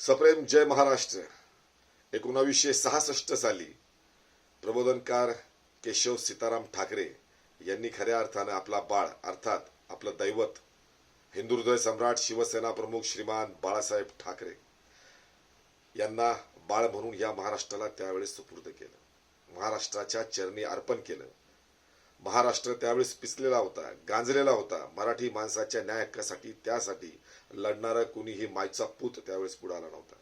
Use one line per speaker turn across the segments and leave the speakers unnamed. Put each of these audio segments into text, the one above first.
सप्रेम जय महाराष्ट्र एकोणावीसशे सहासष्ट साली प्रबोधनकार केशव सीताराम ठाकरे यांनी खऱ्या अर्थानं आपला बाळ अर्थात आपलं दैवत हिंदू हृदय सम्राट शिवसेना प्रमुख श्रीमान बाळासाहेब ठाकरे यांना बाळ म्हणून या महाराष्ट्राला त्यावेळेस सुपूर्द केलं. महाराष्ट्राच्या चरणी अर्पण केलं. महाराष्ट्र त्यावेळेस पिचलेला होता गांजलेला होता. मराठी माणसाच्या न्याय हक्कासाठी त्यासाठी लढणारा कुणीही मायचा पूत त्यावेळेस पुढे आला नव्हता.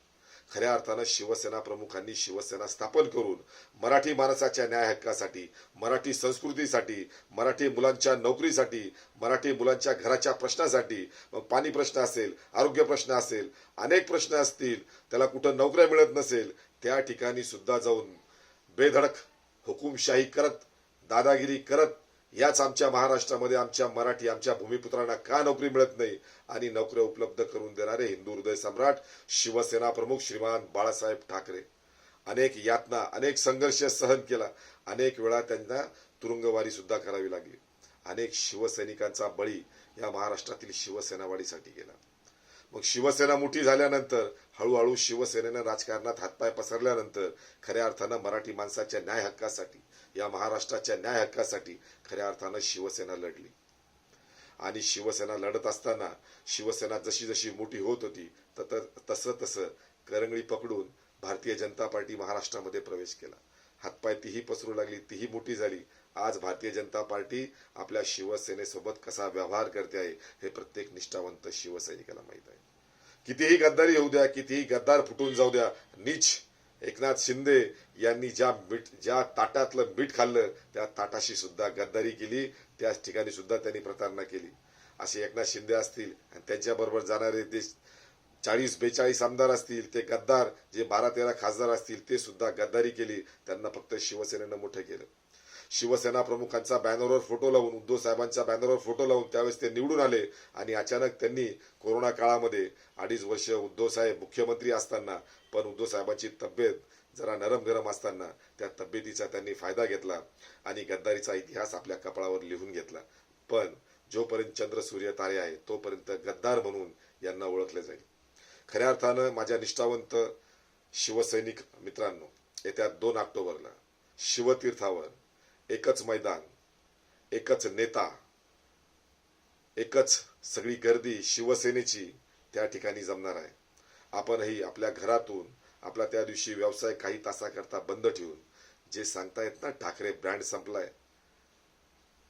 खऱ्या अर्थानं शिवसेना प्रमुखांनी शिवसेना स्थापन करून मराठी माणसाच्या न्याय हक्कासाठी मराठी संस्कृतीसाठी मराठी मुलांच्या नोकरीसाठी मराठी मुलांच्या घराच्या प्रश्नासाठी मग पाणी प्रश्न असेल आरोग्य प्रश्न असेल अनेक प्रश्न असतील त्याला कुठं नोकऱ्या मिळत नसेल त्या ठिकाणी सुद्धा जाऊन बेधडक हुकुमशाही करत दादागिरी करत याच आमच्या महाराष्ट्रामध्ये आमच्या मराठी आमच्या भूमिपुत्रांना का नोकरी मिळत नाही आणि नोकऱ्या उपलब्ध करून देणारे हिंदू हृदय सम्राट शिवसेना प्रमुख श्रीमान बाळासाहेब ठाकरे. अनेक यातना अनेक संघर्ष सहन केला. अनेक वेळा त्यांना तुरुंगवारी सुद्धा करावी लागली. अनेक शिवसैनिकांचा बळी या महाराष्ट्रातील शिवसेनावाडीसाठी गेला. मग शिवसेना मोठी झाल्यानंतर हळूहळू शिवसेनेनं राजकारणात हातपाय पसरल्यानंतर खऱ्या अर्थानं मराठी माणसाच्या न्याय हक्कासाठी या महाराष्ट्राच्या न्याय हक्कासाठी खऱ्या अर्थानं शिवसेना लढली. आणि शिवसेना लढत असताना शिवसेना जशी जशी मोठी होत होती तसं तसं करंगळी पकडून भारतीय जनता पार्टी महाराष्ट्रामध्ये प्रवेश केला. हातपाय तीही पसरू लागली तीही मोठी झाली. आज भारतीय जनता पार्टी आपल्या शिवसेनेसोबत कसा व्यवहार करते आहे हे प्रत्येक निष्ठावंत शिवसैनिकाला माहीत आहे. कितीही गद्दारी होऊ द्या कितीही गद्दार फुटून जाऊ द्या नीच एकनाथ शिंदे यांनी ज्या मीठ ज्या ताटातलं मीठ खाल्लं त्या ताटाशी सुद्धा गद्दारी केली त्याच ठिकाणी सुद्धा त्यांनी प्रतारणा केली. असे एकनाथ शिंदे असतील आणि त्यांच्याबरोबर जाणारे देश चाळीस बेचाळीस आमदार असतील ते गद्दार जे बारा तेरा खासदार असतील ते सुद्धा गद्दारी केली. त्यांना फक्त शिवसेनेनं मोठं केलं. शिवसेना प्रमुखांचा बॅनरवर फोटो लावून उद्धव साहेबांच्या बॅनरवर फोटो लावून त्यावेळेस ते निवडून आले आणि अचानक त्यांनी कोरोना काळामध्ये अडीच वर्ष उद्धव साहेब मुख्यमंत्री असताना पण उद्धव साहेबांची तब्येत जरा नरम गरम असताना त्या तब्येतीचा त्यांनी फायदा घेतला आणि गद्दारीचा इतिहास आपल्या कपाळावर लिहून घेतला. पण जोपर्यंत चंद्र सूर्य तारे आहे तोपर्यंत गद्दार म्हणून यांना ओळखले जाईल. खऱ्या अर्थानं माझ्या निष्ठावंत शिवसैनिक मित्रांनो येत्या दोन ऑक्टोबरला शिवतीर्थावर एकच मैदान एकच नेता एकच सगळी गर्दी शिवसेनेची त्या ठिकाणी जमणार आहे. आपणही आपल्या घरातून आपला त्या दिवशी व्यवसाय काही तासाकरता बंद ठेवून जे सांगतायत ना ठाकरे ब्रँड संपलाय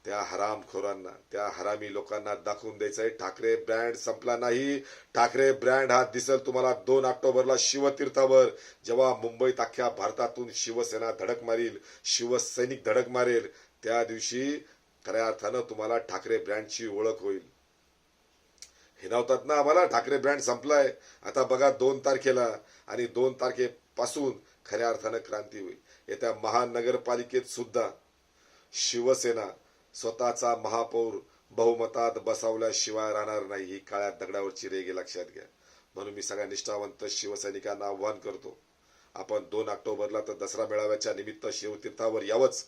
त्या हरामखोरांना त्या हरामी लोकांना दाखवून द्यायचं आहे ठाकरे ब्रँड संपला नाही. ठाकरे ब्रँड हा दिसेल तुम्हाला दोन ऑक्टोबरला शिवतीर्थावर. जेव्हा मुंबईत अख्ख्या भारतातून शिवसेना धडक मारील शिवसैनिक धडक मारेल त्या दिवशी खऱ्या अर्थानं तुम्हाला ठाकरे ब्रँडची ओळख होईल. हिनावतात ना आम्हाला? ठाकरे ब्रँड संपलाय. आता बघा दोन तारखेला आणि दोन तारखेपासून खऱ्या अर्थानं क्रांती होईल. येत्या महानगरपालिकेत सुद्धा शिवसेना स्वतःचा महापौर बहुमतात बसवल्याशिवाय राहणार नाही. ही काळ्या दगडावरची रेगे लक्षात घ्या. म्हणून मी सगळ्या निष्ठावंत शिवसैनिकांना आव्हान करतो. आपण दोन ऑक्टोबरला तर दसरा मेळाव्याच्या निमित्त शिवतीर्थावर यावंच.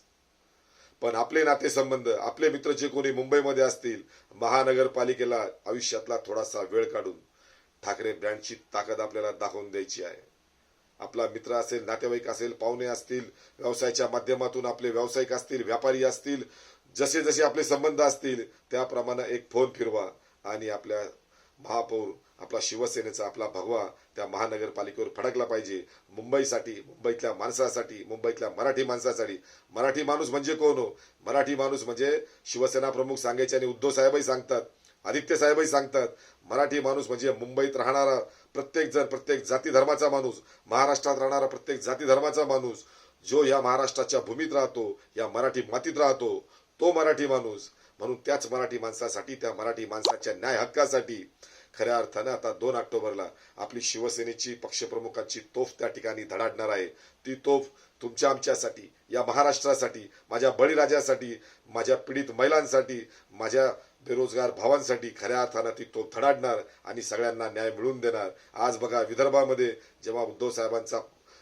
पण आपले नातेसंबंध आपले मित्र जे कोणी मुंबईमध्ये असतील महानगरपालिकेला आयुष्यातला थोडासा वेळ काढून ठाकरे ब्रँडची ताकद आपल्याला दाखवून द्यायची आहे. आपला मित्र असेल नातेवाईक असेल पाहुणे असतील व्यवसायाच्या माध्यमातून आपले व्यावसायिक असतील व्यापारी असतील जसे जसे आपले संबंध असतील त्याप्रमाणे एक फोन फिरवा आणि आपल्या महापौर आपला शिवसेनेचा आपला भगवा त्या महानगरपालिकेवर फडकला पाहिजे. मुंबईसाठी मुंबईतल्या माणसासाठी मुंबईतल्या मराठी माणसासाठी. मराठी माणूस म्हणजे कोण हो? मराठी माणूस म्हणजे शिवसेना प्रमुख सांगायचे आणि उद्धव साहेबही सांगतात आदित्य साहेबही सांगतात. मराठी माणूस म्हणजे मुंबईत राहणारा प्रत्येक जण प्रत्येक जाती धर्माचा माणूस. महाराष्ट्रात राहणारा प्रत्येक जाती धर्माचा माणूस. जो या महाराष्ट्राच्या भूमीत राहतो या मराठी मातीत राहतो तो मराठी माणूस. म्हणून त्याच मराठी माणसासाठी त्या मराठी माणसाच्या न्याय हक्कासाठी खऱ्या अर्थानं आता दोन ऑक्टोबरला आपली शिवसेनेची पक्षप्रमुखांची तोफ त्या ठिकाणी धडाडणार आहे. ती तोफ तुमच्या आमच्यासाठी या महाराष्ट्रासाठी माझ्या बळीराजासाठी माझ्या पीडित महिलांसाठी माझ्या बेरोजगार भावांसाठी खऱ्या अर्थानं ती तोफ धडाडणार आणि सगळ्यांना न्याय मिळवून देणार. आज बघा विदर्भामध्ये जेव्हा उद्धव साहेबांचा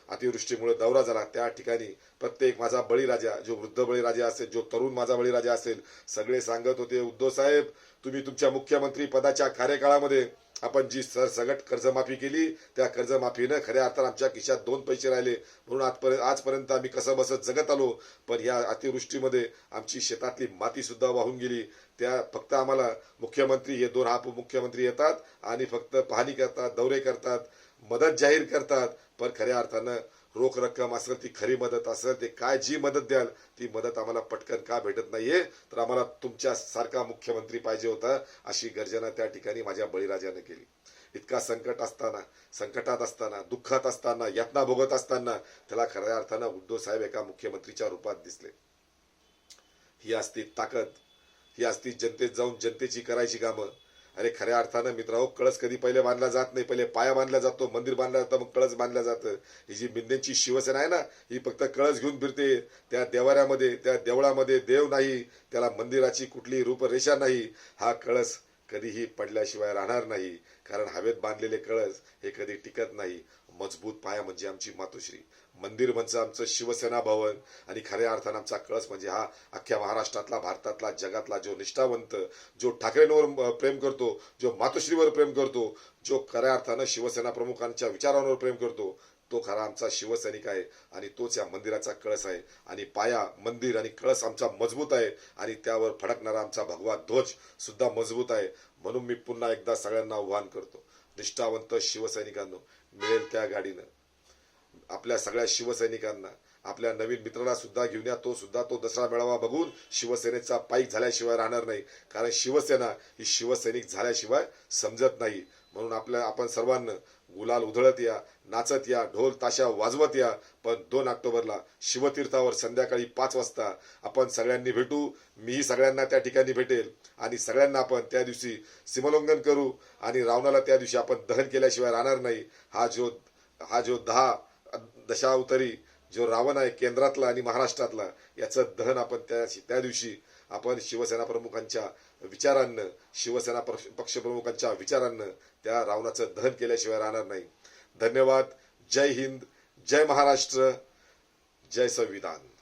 अतिवृष्टीमुळे दौरा झाला. त्या ठिकाणी प्रत्येक माझा बळीराजा जो वृद्ध बळीराजा असेल जो तरुण माझा बळीराजा असेल सगळे सांगत होते उद्धव साहेब तुम्ही तुमच्या मुख्यमंत्री पदाच्या कार्यकाळामध्ये आपण जी सरसगट कर्जमाफी केली त्या कर्जमाफीनं खऱ्या अर्थानं आमच्या खिशात दोन पैसे राहिले. म्हणून आजपर्यंत आजपर्यंत आम्ही कसं बसत जगत आलो. पण या अतिवृष्टीमध्ये आमची शेतातली माती सुद्धा वाहून गेली. त्या फक्त आम्हाला मुख्यमंत्री हे दोन हा मुख्यमंत्री येतात आणि फक्त पाहणी करतात दौरे करतात. मदत जाहीर करतात पण खऱ्या अर्थानं रोख रक्कम असेल ती खरी मदत असेल ते काय जी मदत द्याल ती मदत आम्हाला पटकन का भेटत नाहीये? तर आम्हाला तुमच्या सारखा मुख्यमंत्री पाहिजे होता अशी गर्जना त्या ठिकाणी माझ्या बळीराजाने केली. इतका संकट असताना संकटात असताना दुःखात असताना यातना भोगत असताना त्याला खऱ्या अर्थानं उद्धव साहेब एका मुख्यमंत्रीच्या रूपात दिसले. ही असती ताकद ही असती जनतेत जाऊन जनतेची करायची कामं अरे खऱ्या अर्थानं मित्रांनो कळस कधी पहिले बांधला जात नाही. पहिले पाया बांधला जातो मंदिर बांधला जातं मग कळस बांधला जातं. ही जी मिंदेंची शिवसेना आहे ना ही फक्त कळस घेऊन फिरते. त्या देवाऱ्यामध्ये त्या देवळामध्ये देव नाही त्याला मंदिराची कुठली रूपरेषा नाही. हा कळस कधीही पडल्याशिवाय राहणार नाही. कारण हवेत बांधलेले कळस हे कधी टिकत नाही. मजबूत पाया म्हणजे आमची मातोश्री. मंदिर म्हणजे आमचं शिवसेना भवन. आणि खऱ्या अर्थानं आमचा कळस म्हणजे हा अख्ख्या महाराष्ट्रातला भारतातला जगातला जो निष्ठावंत जो ठाकरेंवर प्रेम करतो जो मातोश्रीवर प्रेम करतो जो खऱ्या अर्थानं शिवसेना प्रमुखांच्या विचारांवर प्रेम करतो तो खरा आमचा शिवसैनिक आहे आणि तोच या मंदिराचा कळस आहे. आणि पाया मंदिर आणि कळस आमचा मजबूत आहे आणि त्यावर फडकणारा आमचा भगवा ध्वज सुद्धा मजबूत आहे. म्हणून मी पुन्हा एकदा सगळ्यांना आव्हान करतो. निष्ठावंत शिवसैनिकांनो मिळेल त्या गाडीनं. आपल्या सगळ्या शिवसैनिकांना. आपल्या नवीन मित्राला सुद्धा घेऊन या तो सुद्धा तो दसरा मेळावा बघून शिवसेनेचा पाईक झाल्याशिवाय राहणार नाही. कारण शिवसेना ही शिवसैनिक झाल्याशिवाय समजत नाही. म्हणून आपल्या आपण सर्वांना गुलाल उधळत या नाचत या ढोल ताशा वाजवत या. पण दोन ऑक्टोबरला शिवतीर्थावर संध्याकाळी पाच वाजता आपण सगळ्यांनी भेटू. मीही सगळ्यांना त्या ठिकाणी भेटेल. आणि सगळ्यांना आपण त्या दिवशी सीमोल्लंघन करू. आणि रावणाला त्या दिवशी आपण दहन केल्याशिवाय राहणार नाही. हा जो हा जो दहा दशावतरी जो रावण आहे केंद्रातला आणि महाराष्ट्रातला याचं दहन आपण त्या त्या दिवशी आपण शिवसेना प्रमुखांच्या विचारांनं शिवसेना पक्षप्रमुखांच्या विचारांना त्या रावणाचं दहन केल्याशिवाय राहणार नाही. धन्यवाद. जय हिंद. जय महाराष्ट्र. जय संविधान.